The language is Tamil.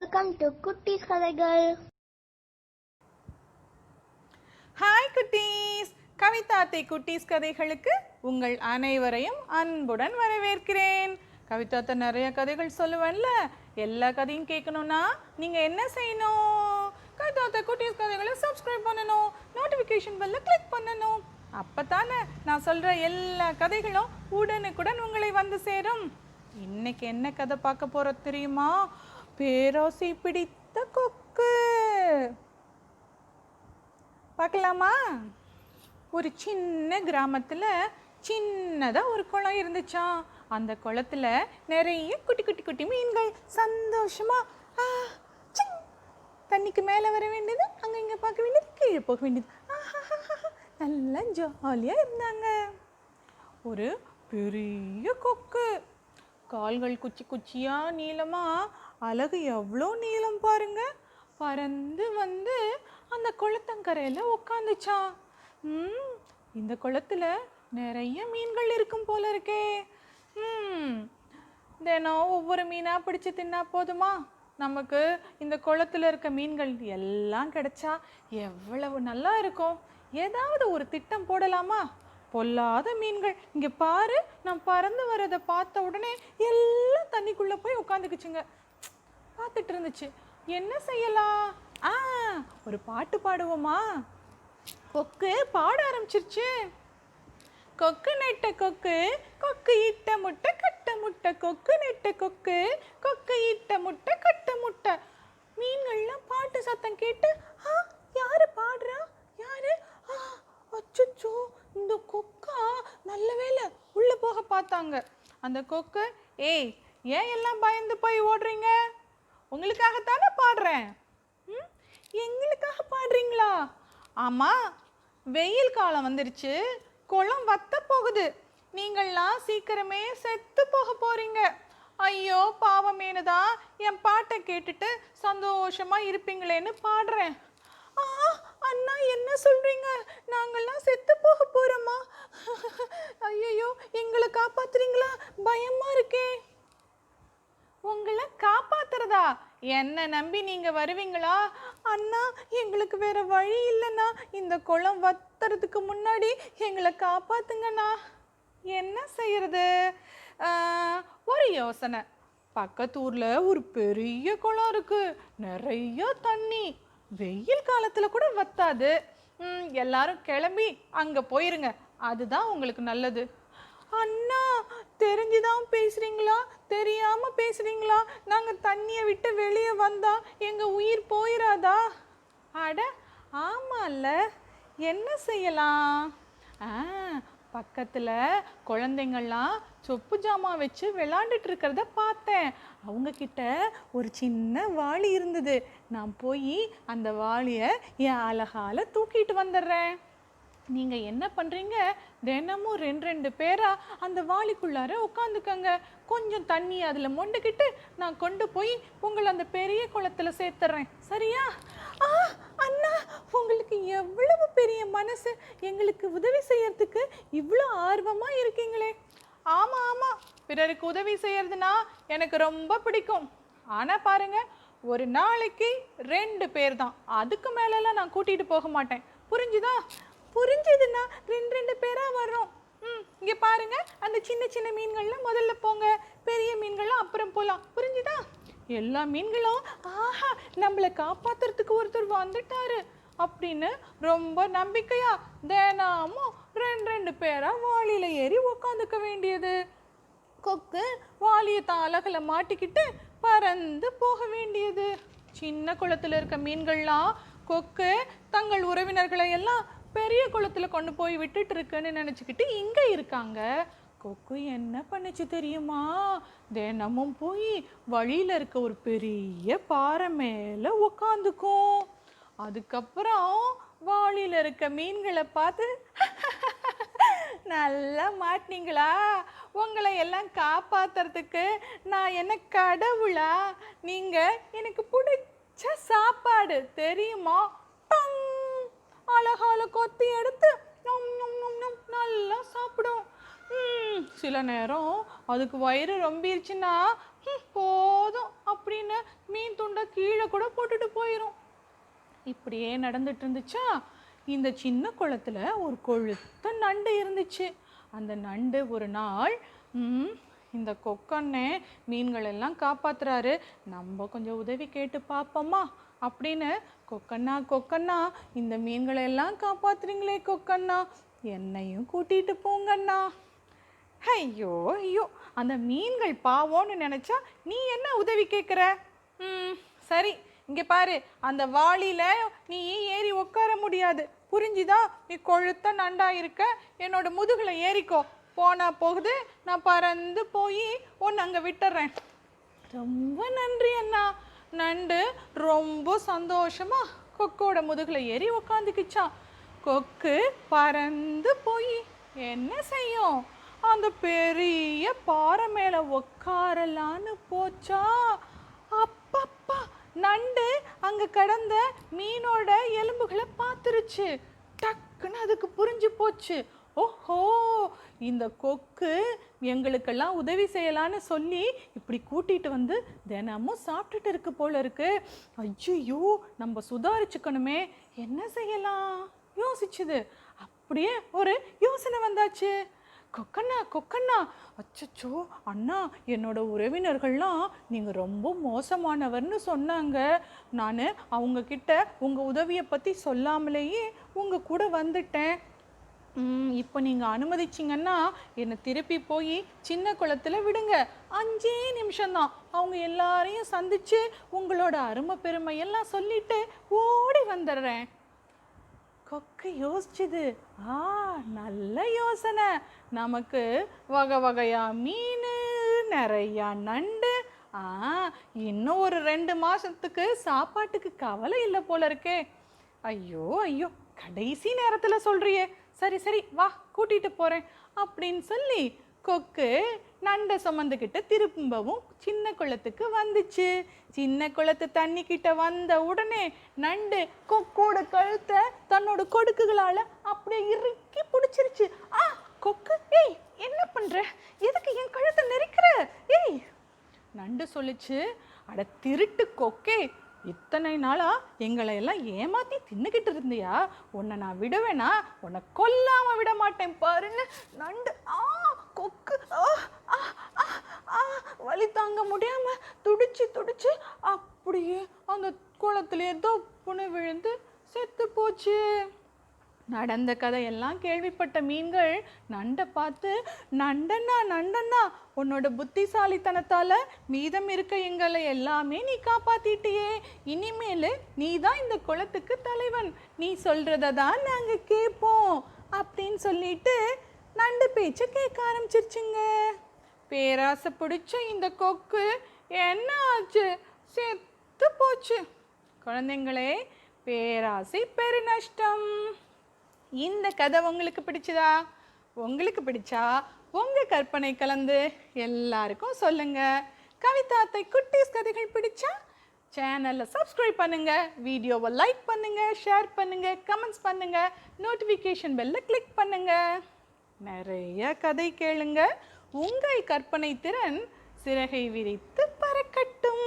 வெல்கம் டு குட்டீஸ் கதைகள் ஹாய் குட்டீஸ் கவிதாத்தை குட்டீஸ் கதைகளுக்கு உங்கள் அனைவரையும் அன்புடன் வரவேற்கிறேன் கவிதாத்தை நிறைய கதைகள் சொல்லுவேன்ல எல்லா கதையும் கேட்கணும்னா நீங்கள் என்ன செய்யணும் கவிதாத்தை குட்டீஸ் கதைகளை சப்ஸ்கிரைப் பண்ணணும் நோட்டிஃபிகேஷன் பெல்ல கிளிக் பண்ணணும் அப்போ தானே நான் சொல்கிற எல்லா கதைகளும் உடனுக்குடன் உங்களை வந்து சேரும் இன்னைக்கு என்ன கதை பார்க்க போகிறோம் தெரியுமா பேராசை பிடித்த கொக்கு. பார்க்கலாமா? ஒரு சின்ன கிராமத்தில் சின்னதாக ஒரு குளம் இருந்துச்சாம் அந்த குளத்துல நிறைய குட்டி குட்டி குட்டி மீன்கள் சந்தோஷமா தண்ணிக்கு மேலே வர வேண்டியது அங்கே இங்கே பார்க்க வேண்டியது கீழே போக வேண்டியது. நல்லா ஜாலியாக இருந்தாங்க. ஒரு பெரிய கொக்கு. கால்கள் குச்சி குச்சியாக நீளமாக அழகு எவ்வளோ நீளம் பாருங்க. பறந்து வந்து அந்த குளத்தங்கரையில் உட்காந்துச்சா ம் இந்த குளத்தில் நிறைய மீன்கள் இருக்கும் போல இருக்கே. ம் தினம் ஒவ்வொரு மீனாக பிடிச்சி தின்னா போதுமா? நமக்கு இந்த குளத்துல இருக்க மீன்கள் எல்லாம் கிடைச்சா எவ்வளவு நல்லா இருக்கும். ஏதாவது ஒரு திட்டம் போடலாமா? பொல்லாத மீன்கள். இங்கே பாரு நான் பறந்து வர்றதை பார்த்த உடனே எல்லாம் தண்ணிக்குள்ளே போய் உட்காந்துக்குச்சுங்க பார்த்துட்டு இருந்துச்சு என்ன செய்யலாம்? ஆ ஒரு பாட்டு பாடுவோமா? கொக்கு பாட ஆரம்பிச்சிருச்சு. கொக்கு நெட்ட கொக்கு கொக்கு இட்ட முட்டை கட்ட முட்டை. கொக்கு நெட்ட கொக்கு கொக்கு இட்ட முட்டை கட்ட முட்டை. மீன்கள்லாம் பாட்டு சத்தம் கேட்டு ஆ யாரு பாடுறா? யாரு? ஆ அச்சுச்சோ இந்த கொக்கா நல்ல வேலை உள்ள போக பார்த்தாங்க. அந்த கொக்கு ஏய் ஏன் எல்லாம் பயந்து போய் ஓடுறீங்க? உங்களுக்காகத்தானே பாடுறேன்? ம்? எங்களுக்காக பாடுறீங்களா? ஆமாம் வெயில் காலம் வந்துருச்சு. குளம் வத்த போகுது. நீங்கள்லாம் சீக்கிரமே செத்து போக போறீங்க. ஐயோ பாவமேனு தான் என் பாட்டை கேட்டுட்டு சந்தோஷமா இருப்பீங்களேன்னு பாடுறேன். ஆ அண்ணா என்ன சொல்றீங்க? நாங்கள்லாம் செத்து போக போறோமா? ஐயோ எங்களை காப்பாத்துறீங்களா? பயமா இருக்கே. காப்பாத்துறதா என்ன நம்பி நீங்க வருவீங்களா? அண்ணா எங்களுக்கு வேற வழி இல்லைண்ணா. இந்த குளம் வத்துறதுக்கு முன்னாடி எங்களை காப்பாத்துங்கண்ணா. என்ன செய்யறது? ஆஹ், ஒரு யோசனை. பக்கத்து ஊர்ல ஒரு பெரிய குளம் இருக்கு. நிறைய தண்ணி. வெயில் காலத்துல கூட வத்தாது. எல்லாரும் கிளம்பி அங்க போயிருங்க. அதுதான் உங்களுக்கு நல்லது. அண்ணா தெரிஞ்சுதான் பேசுறீங்களா? தெரியாம பேசுறீங்களா? நாங்க தண்ணியை விட்டு வெளியே வந்தா எங்க உயிர் போயிடாதா அட ஆமால என்ன செய்யலாம்? ஆ பக்கத்தில் குழந்தைங்கள்லாம் சொப்பு ஜாமான் வச்சு விளாண்டுட்டு இருக்கிறத பார்த்தேன். அவங்கக்கிட்ட ஒரு சின்ன வாளி இருந்தது. நான் போய் அந்த வாளியை என் அழகால தூக்கிட்டு வந்துடுறேன். நீங்கள் என்ன பண்ணுறீங்க தினமும் ரெண்டு ரெண்டு பேராக அந்த வாளிக்குள்ளார உட்காந்துக்கங்க. கொஞ்சம் தண்ணி அதில் மொண்டுக்கிட்டு நான் கொண்டு போய் உங்களை அந்த பெரிய குளத்தில் சேர்த்துறேன். சரியா? ஆ அண்ணா உங்களுக்கு எவ்வளவு பெரிய மனசு? எங்களுக்கு உதவி செய்யறதுக்கு இவ்வளோ ஆர்வமாக இருக்கீங்களே. ஆமாம் ஆமாம் பிறருக்கு உதவி செய்யறதுனா எனக்கு ரொம்ப பிடிக்கும். ஆனால் பாருங்கள் ஒரு நாளைக்கு ரெண்டு பேர் தான். அதுக்கு மேலெல்லாம் நான் கூட்டிகிட்டு போக மாட்டேன். புரிஞ்சுதா? புரிஞ்சதுன்னா ரெண்டு ரெண்டு பேராக வர்றோம். ம் இங்கே பாருங்க. அந்த சின்ன சின்ன மீன்கள்லாம் முதல்ல போங்க. பெரிய மீன்கள்லாம் அப்புறம் போகலாம் புரிஞ்சுதா? எல்லா மீன்களும் ஆஹா நம்மளை காப்பாத்துறதுக்கு ஒருத்தர் வந்துட்டாரு அப்படின்னு ரொம்ப நம்பிக்கையா தினமும் ரெண்டு ரெண்டு பேரா வாளியில ஏறி உக்காந்துக்க வேண்டியது. கொக்கு வாளியை தான் மாட்டிக்கிட்டு பறந்து போக வேண்டியது. சின்ன குளத்துல இருக்க மீன்கள்லாம் கொக்கு தங்கள் உறவினர்களை எல்லாம் பெரிய குளத்தில் கொண்டு போய் விட்டுட்டு இருக்குன்னு நினச்சிக்கிட்டு இங்கே இருக்காங்க. கொக்கு என்ன பண்ணுச்சு தெரியுமா? தினமும் போய் வழியில் இருக்க ஒரு பெரிய பாறை மேலே உக்காந்துக்கும். அதுக்கப்புறம் வாளியில் இருக்க மீன்களை பார்த்து நல்லா மாட்டினீங்களா? உங்களை எல்லாம் காப்பாத்துறதுக்கு நான் என்ன கடவுளா? நீங்கள் எனக்கு பிடிச்ச சாப்பாடு தெரியுமா? அழகால கொத்தி எடுத்து நல்லா சாப்பிடும். ம், சில நேரம் அதுக்கு வயிறு ரொம்பிருச்சுன்னா போதும் அப்படின்னு மீன் துண்டை கீழே கூட போட்டுட்டு போயிடும் இப்படியே நடந்துட்டு இருந்துச்சா? இந்த சின்ன குளத்துல ஒரு கொழுத்த நண்டு இருந்துச்சு. அந்த நண்டு ஒரு நாள் இந்த கொக்கண்ணே மீன்கள் எல்லாம் காப்பாத்துறாரு. நம்ம கொஞ்சம் உதவி கேட்டு பார்ப்போமா அப்படின்னு கொக்கண்ணா கொக்கண்ணா இந்த மீன்களை எல்லாம் காப்பாத்துறீங்களே கொக்கண்ணா என்னையும் கூட்டிட்டு போங்கண்ணா. ஐயோ ஐயோ அந்த மீன்கள் பாவோன்னு நினச்சா நீ என்ன உதவி கேட்குற ம் சரி இங்கே பாரு அந்த வாளியில் நீ ஏறி உட்கார முடியாது. புரிஞ்சுதா? நீ கொழுத்த நண்டா இருக்க என்னோட முதுகில் ஏறிக்கோ. போனா போகுது நான் பறந்து போய் ஒன்று அங்கே விட்டுறேன். ரொம்ப நன்றி அண்ணா. நண்டு ரொம்ப சந்தோஷமா கொக்கோட முதுகில் ஏறி உக்காந்துக்கிச்சான் கொக்கு பறந்து போய் என்ன செய்யும்? அந்த பெரிய பாறை மேலே உக்காரலான்னு போச்சா? அப்பப்பா நண்டு அங்கே கடந்த மீனோட எலும்புகளை பார்த்துருச்சு. டக்குன்னு அதுக்கு புரிஞ்சு போச்சு. ஓஹோ இந்த கொக்கு எங்களுக்கெல்லாம் உதவி செய்யலான்னு சொல்லி இப்படி கூட்டிகிட்டு வந்து தினமும் சாப்பிட்டுட்டு இருக்கு போல இருக்கு. ஐயோ நம்ம சுதாரிச்சுக்கணுமே. என்ன செய்யலாம்? யோசிச்சுது. அப்படியே ஒரு யோசனை வந்தாச்சு. கொக்கண்ணா கொக்கண்ணா. அச்சச்சோ அண்ணா என்னோட உறவினர்கள்லாம் நீங்கள் ரொம்ப மோசமானவர்னு சொன்னாங்க. நான் அவங்கக்கிட்ட உங்கள் உதவியை பற்றி சொல்லாமலேயே உங்கள் கூட வந்துட்டேன். இப்போ நீங்கள் அனுமதிச்சிங்கன்னா என்னை திருப்பி போய் சின்ன குளத்துல விடுங்க. அஞ்சே நிமிஷம்தான். அவங்க எல்லாரையும் சந்திச்சு உங்களோட அருமை பெருமையெல்லாம் சொல்லிட்டு ஓடி வந்துடுறேன். கொக்கு யோசிச்சுது. ஆ நல்ல யோசனை. நமக்கு வகை வகையாக மீன் நிறையா நண்டு. ஆ இன்னும் ஒரு ரெண்டு மாதத்துக்கு சாப்பாட்டுக்கு கவலை இல்லை போல இருக்கே. ஐயோ ஐயோ கடைசி நேரத்தில் சொல்கிறியே சரி சரி வா கூட்டிட்டு போகிறேன் அப்படின்னு சொல்லி கொக்கு நண்டை சுமந்துக்கிட்டு திரும்பவும் சின்ன குளத்துக்கு வந்துச்சு. சின்ன குளத்து தண்ணி கிட்ட வந்த உடனே நண்டு கொக்கோட கழுத்தை தன்னோட கொடுக்குகளால் அப்படியே இறுக்கி பிடிச்சிருச்சு. ஆ கொக்கு ஏய் என்ன பண்ணுற எதுக்கு என் கழுத்தை நெரிக்கிற? ஏய் நண்டு சொல்லுச்சு அட திருட்டு கொக்கே இத்தனை நாளா எங்களை எல்லாம் ஏமாத்தி தின்னுக்கிட்டு இருந்தியா? உன்னை நான் விடுவேனா? உன்னை கொல்லாம விட மாட்டேன் பாருன்னு நண்டு ஆ கொக்கு ஆ ஆ, வலி தாங்க முடியாம துடிச்சு துடிச்சு அப்படியே அந்த குளத்திலே தொப்புன்னு விழுந்து செத்து போச்சு. நடந்த கதையெல்லாம் கேள்விப்பட்ட மீன்கள் நண்டை பார்த்து நண்டண்ணா நண்டண்ணா உன்னோட புத்திசாலித்தனத்தால் மீதம் இருக்க எங்களை எல்லாமே நீ காப்பாத்திட்டியே. இனிமேல் நீ தான் இந்த குளத்துக்கு தலைவன். நீ சொல்கிறத தான் நாங்கள் கேட்போம் அப்படின்னு சொல்லிட்டு நண்டு பேச்சை கேட்க ஆரம்பிச்சிருச்சுங்க. பேராசை பிடிச்ச இந்த கொக்கு என்ன ஆச்சு? செத்து போச்சு. குழந்தைங்களே பேராசை பெருநஷ்டம். இந்த கதை உங்களுக்கு பிடிச்சதா? உங்களுக்கு பிடிச்சா உங்கள் கற்பனை கலந்து எல்லாருக்கும் சொல்லுங்கள் கவிதாத்தை குட்டீஸ் கதைகள் பிடிச்சா சேனலை சப்ஸ்கிரைப் பண்ணுங்கள் வீடியோவை லைக் பண்ணுங்கள் ஷேர் பண்ணுங்கள் கமெண்ட்ஸ் பண்ணுங்கள் நோட்டிஃபிகேஷன் பெல்லை கிளிக் பண்ணுங்கள் நிறைய கதை கேளுங்க. உங்கள் கற்பனை திறன் சிறகை விரித்து பறக்கட்டும்.